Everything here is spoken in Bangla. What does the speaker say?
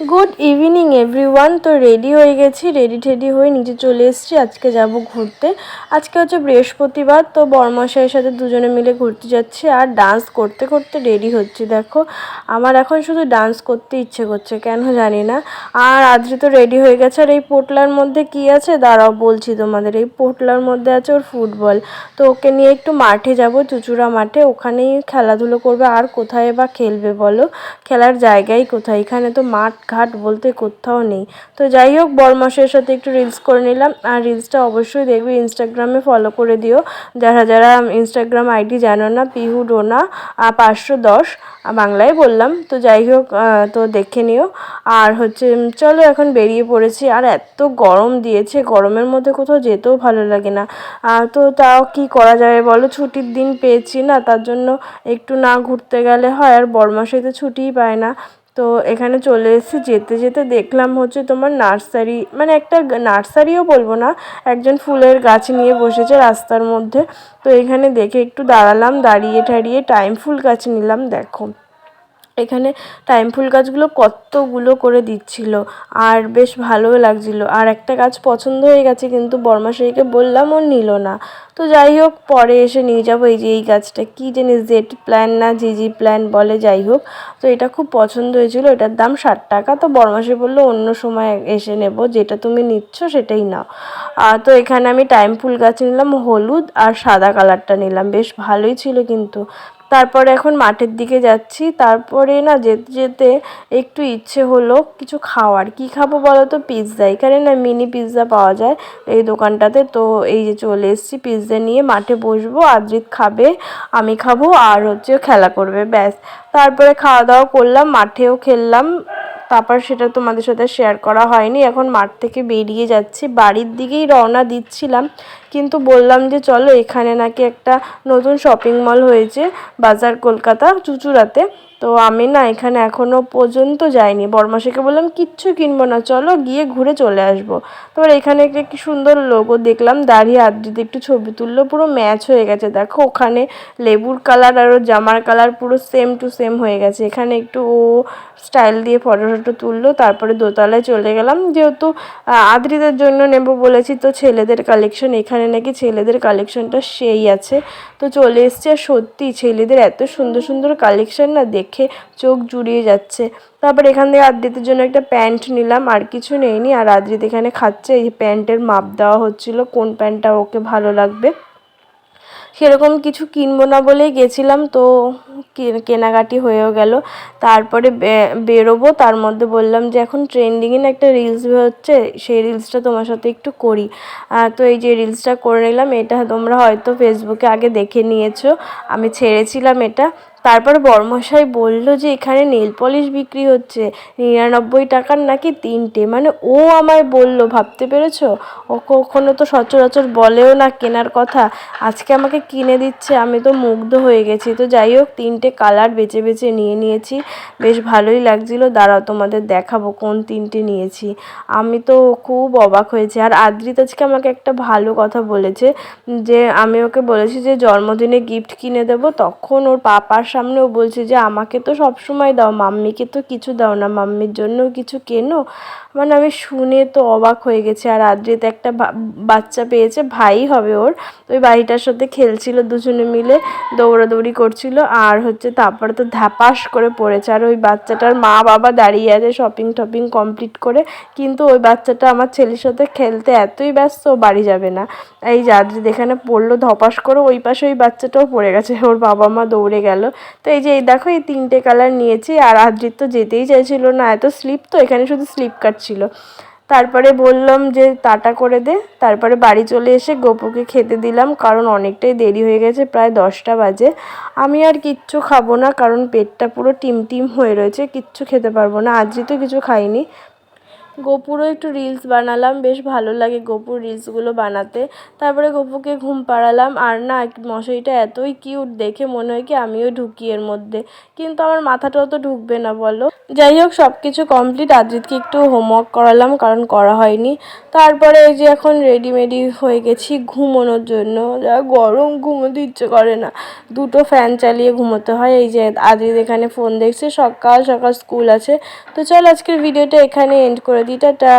Good evening, everyone. তো রেডি হয়ে গেছি রেডি টেডি হয়ে নিচে চলে এসেছি। আজকে যাব ঘুরতে। আজকে হচ্ছে বৃহস্পতিবার, তো বর্মশাইয়ের সাথে দুজনে মিলে ঘুরতে যাচ্ছি আর ডান্স করতে করতে রেডি হচ্ছি, দেখো। আমার এখন শুধু ডান্স করতে ইচ্ছে করছে, কেন জানি না। আর আদ্রি তো রেডি হয়ে গেছে। আর এই পোটলার মধ্যে কি আছে? দাঁড়াও, বলছি তোমাদের। এই পোটলার মধ্যে আছে ওর ফুটবল। তো ওকে নিয়ে একটু মাঠে যাব, চুচুড়া মাঠে। ওখানেই খেলাধুলো করবে। আর কোথায় বা খেলবে বলো? খেলার জায়গাই কোথায়? এখানে তো মাঠ ঘাট বলতে কোথাও নেই। তো যাই হোক বরমাসের সাথে একটু রিলস করে নিলাম। আর রিলসটা অবশ্যই দেখবে ইনস্টাগ্রামে ফলো করে দিও। যারা যারা ইনস্টাগ্রাম আইডি জানো না, পিহু ডোনা পাঁচশো দশ বাংলায় বললাম। তো যাই হোক তো দেখে নিও। আর হচ্ছে চলো এখন বেরিয়ে পড়েছি। আর এত গরম দিয়েছে, গরমের মধ্যে কোথাও যেতেও ভালো লাগে না। তো তাও কি করা যাবে বলো? ছুটির দিন পেয়েছি না, তার জন্য একটু না ঘুরতে গেলে হয়। আর বরমাসে তো ছুটিই পায় না। তো এখানে চলে এসেছি, যেতে যেতে দেখলাম হচ্ছে তোমার নার্সারি মানে একটা নার্সারিও বলব না, একজন ফুলের গাছ নিয়ে বসেছে রাস্তার মধ্যে। তো এখানে দেখে একটু দাঁড়ালাম, দাঁড়িয়ে ঠাড়িয়ে টাইম ফুল গাছ নিলাম, দেখো। এখানে টাইম ফুল গাছগুলো কতগুলো করে দিচ্ছিল, আর বেশ ভালোও লাগছিল। আর একটা গাছ পছন্দ হয়ে গেছে, কিন্তু বর্মাশাইকে বললাম ও নিল না। তো যাই হোক, পরে এসে নিয়ে যাব এই যে এই গাছটা। কী জিনিস জেড প্ল্যান না জিজি প্ল্যান বলে যাই হোক। তো এটা খুব পছন্দ হয়েছিল, এটার দাম ষাট টাকা। তো বর্মাশাই বলল, অন্য সময় এসে নেব, যেটা তুমি নিচ্ছ সেটাই নাও। তো এখানে আমি টাইম ফুল গাছ নিলাম, হলুদ আর সাদা কালারটা নিলাম। বেশ ভালোই ছিল কিন্তু। তারপরে এখন মাঠের দিকে যাচ্ছি। তারপরে না যেতে যেতে একটু ইচ্ছে হলো কিছু খাওয়ার। কি খাব বলো তো পিৎজা এখানে না মিনি পিৎজা পাওয়া যায় এই দোকানটাতে। তো এই যে চলে এসেছি পিৎজা নিয়ে। মাঠে বসবো, আদ্রিত খাবে, আমি খাব, আর হচ্ছে খেলা করবে, ব্যাস। তারপরে খাওয়া দাওয়া করলাম, মাঠেও খেললাম। তারপর সেটা তোমাদের সাথে শেয়ার করা হয়নি। এখন মাঠ থেকে বেরিয়ে যাচ্ছি। বাড়ির দিকেই রওনা দিচ্ছিলাম। কিন্তু বললাম যে, চলো, এখানে নাকি একটা নতুন শপিং মল হয়েছে, বাজার কলকাতা, চুচুড়াতে। তো আমি না এখানে এখনও পর্যন্ত যাইনি। বরমাসিকে বললাম, কিচ্ছু কিনবো না, চলো গিয়ে ঘুরে চলে আসব। তারপর এখানে একটা কি সুন্দর লোগো দেখলাম দাঁড়িয়ে আদ্রিতে একটু ছবি তুললো, পুরো ম্যাচ হয়ে গেছে। দেখো, ওখানে লেবুর কালার আর জামার কালার পুরো সেম টু সেম হয়ে গেছে। এখানে একটু ও স্টাইল দিয়ে ফটো টটো তুললো, তারপরে দোতলায় চলে গেলাম। যেহেতু আদ্রিদের জন্য নেব বলেছি, তো ছেলেদের কালেকশন এখানে নাকি ছেলেদের কালেকশনটা সেই আছে। তো চলে এসছে, আর সত্যি ছেলেদের এত সুন্দর সুন্দর কালেকশন না দেখে চোখ জুড়িয়ে যাচ্ছে। তারপর এখান থেকে আদ্রিতের জন্য একটা প্যান্ট নিলাম, আর কিছু নেইনি। আর আদ্রিত এখানে খাচ্ছে, এই প্যান্টের মাপ দেওয়া হচ্ছিল, কোন প্যান্টটা ওকে ভালো লাগবে। সেরকম কিছু কিনবো না বলেই গেছিলাম, তো কেনাকাটি হয়েও গেল। তারপরে বেরোবো, তার মধ্যে বললাম যে এখন ট্রেন্ডিংয়ে না একটা রিলস হচ্ছে, সেই রিলসটা তোমার সাথে একটু করি। তো এই যে রিলসটা করে নিলাম, এটা তোমরা হয়তো ফেসবুকে আগে দেখে নিয়েছো। আমি ছেড়েছিলাম এটা। তারপর বর্মশাই বলল যে, এখানে নেল পলিশ বিক্রি হচ্ছে। নিরানব্বই টাকার নাকি তিনটে? মানে ও আমায় বলল, ভাবতে পেরেছ? ও কখনো তো সচরাচর বলেও না কেনার কথা। আজকে আমাকে কিনে দিচ্ছে, আমি তো মুগ্ধ হয়ে গেছি। তো যাই হোক, তিনটে কালার বেছে বেছে নিয়ে নিয়েছি। বেশ ভালোই লাগছিল। দাঁড়াও, তোমাদের দেখাবো কোন তিনটে নিয়েছি। আমি তো খুব অবাক হয়েছি। আর আদ্রিত আজকে আমাকে একটা ভালো কথা বলেছে, যে আমি ওকে বলেছি যে, জন্মদিনে গিফট কিনে দেবো, তখন ওর পাপার সামনে বলছি বলছে যে, আমাকে তো সবসময় দাও, মাম্মিকে তো কিছু দাও না। মাম্মির জন্যও কিছু কেনো। মানে আমি শুনে তো অবাক হয়ে গেছি। আর আদ্রিত একটা বাচ্চা পেয়েছে, ভাই হবে ওর। ওই বাড়িটার সাথে খেলছিল দুজনে মিলে, দৌড়াদৌড়ি করছিল। আর হচ্ছে তারপরে তো ধ্যাপাস করে পড়েছে। আর ওই বাচ্চাটার মা বাবা দাঁড়িয়ে আছে শপিং টপিং কমপ্লিট করে। কিন্তু ওই বাচ্চাটা আমার ছেলের সাথে খেলতে এতই ব্যস্ত বাড়ি যাবে না। এই যে আদ্রিত এখানে পড়ল, ধপাস করে ওই পাশে ওই বাচ্চাটাও পড়ে গেছে। ওর বাবা মা দৌড়ে গেল। তো এই যে, এই দেখো এই তিনটে কালার নিয়েছি। আর আদ্রিত তো যেতেই চাইছিল না। এত স্লিপ তো এখানে শুধু স্লিপ কাটছিল তারপরে বললাম যে, তাটা করে দে। তারপরে বাড়ি চলে এসে গোপুকে খেতে দিলাম, কারণ অনেকটাই দেরি হয়ে গেছে, প্রায় দশটা বাজে। আমি আর কিচ্ছু খাব না, কারণ পেটটা পুরো টিম টিম হয়ে রয়েছে, কিচ্ছু খেতে পারব না। আজই তো কিছু খাইনি। গোপুরও একটু রিলস বানালাম, বেশ ভালো লাগে গোপুর রিলসগুলো বানাতে। তারপরে গোপুকে ঘুম পাড়ালাম, আর না মশারিটা এতই কিউট দেখে মনে হয় কি আমিও ঢুকি এর মধ্যে। কিন্তু আমার মাথাটাও তো ঢুকবে না, বলো। যাই হোক সব কিছু কমপ্লিট আদ্রিতকে একটু হোমওয়ার্ক করালাম, কারণ করা হয়নি। তারপরে এই যে এখন রেডিমেডি হয়ে গেছি ঘুমোনোর জন্য। যা গরম, ঘুমোতে ইচ্ছে করে না। দুটো ফ্যান চালিয়ে ঘুমোতে হয়। এই যে আদ্রিত এখানে ফোন দেখছে, সকাল সকাল স্কুল আছে। তো চল, আজকের ভিডিওটা এখানে এন্ড করে টাটা